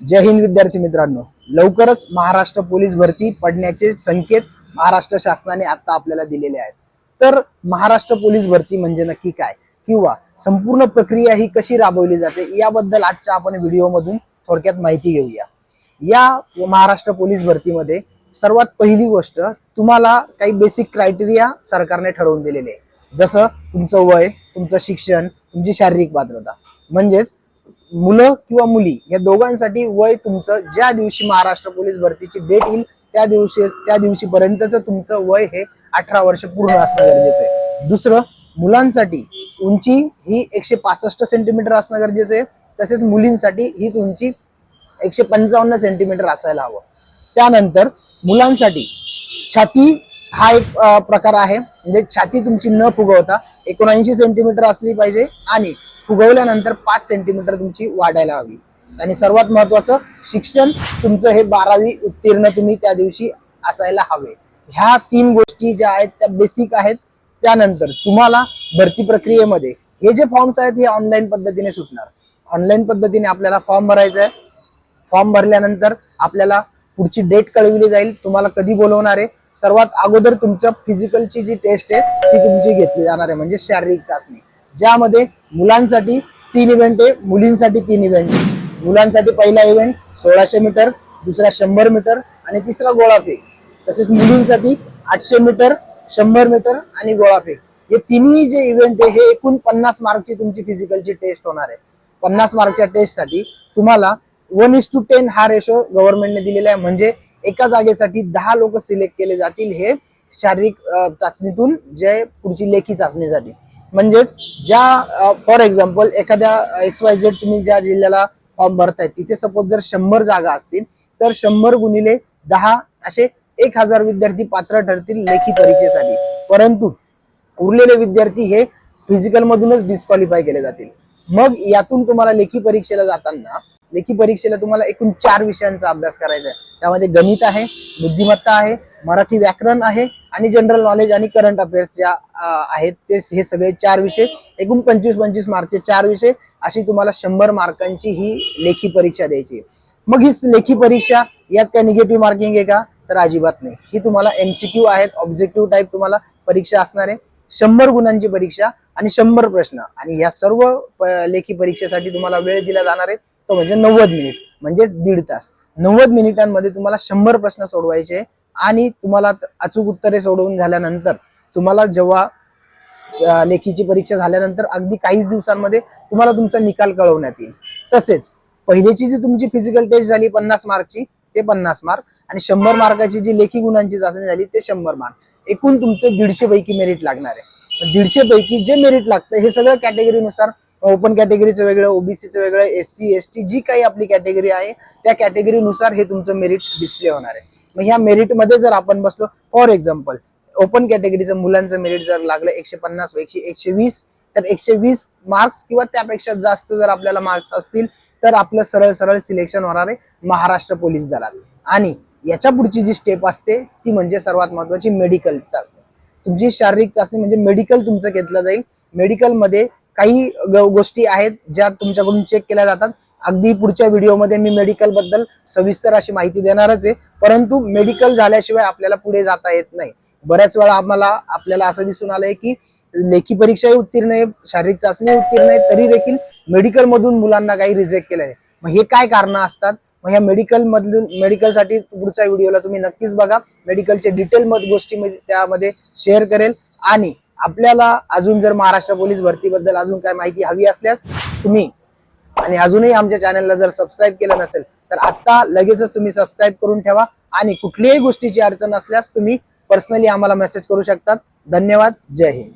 जय हिंद विद्यार्थी मित्रांनो. लवकरच महाराष्ट्र पोलीस भरती पडण्याचे संकेत महाराष्ट्र शासनाने आता आपल्याला दिलेले आहेत. तर महाराष्ट्र पोलीस भरती म्हणजे नक्की काय? किंवा संपूर्ण प्रक्रिया ही कशी राबवली जाते? याबद्दल आजच्या आपण व्हिडिओमधून थोडक्यात माहिती घेऊया. या महाराष्ट्र पोलीस भरतीमध्ये सर्वात पहिली गोष्ट तुम्हाला काही बेसिक क्रायटेरिया सरकारने ठरवून दिलेले आहे. जसं तुमचं वय तुमचं शिक्षण तुमची शारीरिक पात्रता. म्हणजेच मुलं किंवा मुली या दोघांसाठी वय तुमचं ज्या दिवशी महाराष्ट्र पोलीस भरतीची डेट येईल त्या दिवशी त्या दिवशी पर्यंतच तुमचं वय हे अठरा वर्ष पूर्ण असणं गरजेचं आहे. दुसरं मुलांसाठी उंची ही एकशे पासष्ट सेंटीमीटर असणं गरजेचं आहे. तसेच मुलींसाठी हीच उंची एकशे पंचावन्न सेंटीमीटर असायला हवं. त्यानंतर मुलांसाठी छाती हा एक प्रकार आहे. म्हणजे छाती तुमची न फुगवता एकोणऐंशी सेंटीमीटर असली पाहिजे आणि फुगवल्यानंतर पाच सेंटीमीटर तुमची वाढायला हवी. आणि सर्वात महत्वाचं शिक्षण तुमचं हे बारावी उत्तीर्ण तुम्ही त्या दिवशी असायला हवे. ह्या तीन गोष्टी ज्या आहेत त्या बेसिक आहेत. त्यानंतर तुम्हाला भरती प्रक्रियेमध्ये हे जे फॉर्म्स आहेत हे ऑनलाईन पद्धतीने सुटणार. ऑनलाईन पद्धतीने आपल्याला फॉर्म भरायचा आहे. फॉर्म भरल्यानंतर आपल्याला पुढची डेट कळविली जाईल. तुम्हाला कधी बोलवणार आहे? सर्वात अगोदर तुमचं फिजिकलची जी टेस्ट आहे ती तुमची घेतली जाणार आहे. म्हणजे शारीरिक चाचणी. ज्यामध्ये मुलांसाठी तीन इव्हेंट आहे मुलींसाठी तीन इव्हेंट आहे. मुलांसाठी पहिला इव्हेंट सोळाशे मीटर दुसरा शंभर मीटर आणि तिसरा गोळाफेक तसेच मुलींसाठी आठशे मीटर शंभर मीटर आणि गोळाफेक हे तिन्ही जे इव्हेंट आहे हे एकूण पन्नास मार्कची तुमची फिजिकलची टेस्ट होणार आहे. पन्नास मार्कच्या टेस्टसाठी तुम्हाला वन इस टू टेन हा रेशो गव्हर्नमेंटने दिलेला आहे. म्हणजे एका जागेसाठी दहा लोक सिलेक्ट केले जातील हे शारीरिक चाचणीतून जे पुढची लेखी चाचणीसाठी. म्हणजेच ज्या फॉर एक्झाम्पल एखाद्या एक्स वाय झेड तुम्ही ज्या जिल्ह्याला फॉर्म भरताय तिथे सपोज जर शंभर जागा असतील तर शंभर गुणिले दहा असे एक हजार विद्यार्थी पात्र ठरतील लेखी परीक्षेसाठी. परंतु उरलेले विद्यार्थी हे फिजिकल मधूनच डिस्क्वालिफाय केले जातील. मग यातून तुम्हाला लेखी परीक्षेला जाताना लेखी परीक्षेला तुम्हाला एकूण चार विषयांचा अभ्यास करायचा आहे. त्यामध्ये गणित आहे बुद्धिमत्ता आहे मराठी व्याकरण आहे आणि जनरल नॉलेज आणि करंट अफेअर्स ज्या आहेत ते हे सगळे चार विषय एकूण पंचवीस पंचवीस मार्कचे चार विषय अशी तुम्हाला शंभर मार्कांची ही लेखी परीक्षा द्यायची आहे. मग ही लेखी परीक्षा यात काय निगेटिव्ह मार्किंग आहे का? तर अजिबात नाही. ही तुम्हाला एमसीक्यू आहेत ऑब्जेक्टिव्ह टाईप तुम्हाला परीक्षा असणार आहे. शंभर गुणांची परीक्षा आणि शंभर प्रश्न. आणि या सर्व लेखी परीक्षेसाठी तुम्हाला वेळ दिला जाणार आहे तो म्हणजे नव्वद मिनिट म्हणजेच दीड तास. नव्वद मिनिटांमध्ये तुम्हाला शंभर प्रश्न सोडवायचे आणि तुम्हाला अचूक उत्तरे सोडवून झाल्यानंतर तुम्हाला जेव्हा लेखीची परीक्षा झाल्यानंतर अगदी काहीच दिवसांमध्ये तुम्हाला तुमचा निकाल कळवण्यात येईल. तसेच पहिलीची जी तुमची फिजिकल टेस्ट झाली पन्नास मार्कची ते पन्नास मार्क आणि शंभर मार्काची जी लेखी गुणांची चाचणी झाली ते शंभर मार्क. एकूण तुमचं दीडशे पैकी मेरिट लागणार आहे. दीडशे पैकी जे मेरिट लागतं हे सगळं कॅटेगरीनुसार ओपन कॅटेगरीचं वेगळं ओबीसीचं वेगळं एस सी एस टी जी काही आपली कॅटेगरी आहे त्या कॅटेगरीनुसार हे तुमचं मेरिट डिस्प्ले होणार आहे. मग ह्या मेरिटमध्ये जर आपण बसलो फॉर एक्झाम्पल ओपन कॅटेगरीचं मुलांचं मेरिट जर लागलं एकशे पन्नास पैकी एकशे वीस तर एकशे वीस मार्क्स किंवा त्यापेक्षा जास्त जर आपल्याला मार्क्स असतील तर आपलं सरळ सरळ सिलेक्शन होणार आहे महाराष्ट्र पोलीस दलात. आणि याच्या पुढची जी स्टेप असते ती म्हणजे सर्वात महत्वाची मेडिकल चाचणी. तुमची शारीरिक चाचणी म्हणजे मेडिकल तुमचं घेतलं जाईल. मेडिकलमध्ये काही ग- गोष्टी आहेत ज्या तुमच्याकडून चेक केल्या जातात. अगदी पुढच्या व्हिडिओमध्ये मी मेडिकलबद्दल सविस्तर अशी माहिती देणारच आहे. परंतु मेडिकल झाल्याशिवाय आपल्याला पुढे जाता येत नाही. बऱ्याच वेळा आम्हाला आपल्याला असं दिसून आलंय की लेखी परीक्षाही उत्तीर्ण आहे शारीरिक चाचणी उत्तीर्ण आहे तरी देखील मेडिकल मधून मुलांना काही रिजेक्ट केलं आहे मग हे काय कारण असतात? मग ह्या मेडिकल मधून मेडिकलसाठी पुढच्या व्हिडिओला तुम्ही नक्कीच बघा. मेडिकलचे डिटेल मध गोष्टी त्यामध्ये शेअर करेल. आणि आपल्याला अजून जर महाराष्ट्र पोलीस भरतीबद्दल अजून काय माहिती हवी असल्यास तुम्ही आणि अजूनही आमच्या चॅनलला जर सबस्क्राईब केलं नसेल तर आता लगेचच तुम्ही सबस्क्राईब करून ठेवा आणि कुठल्याही गोष्टीची अडचण असल्यास तुम्ही पर्सनली आम्हाला मेसेज करू शकतात. धन्यवाद. जय हिंद.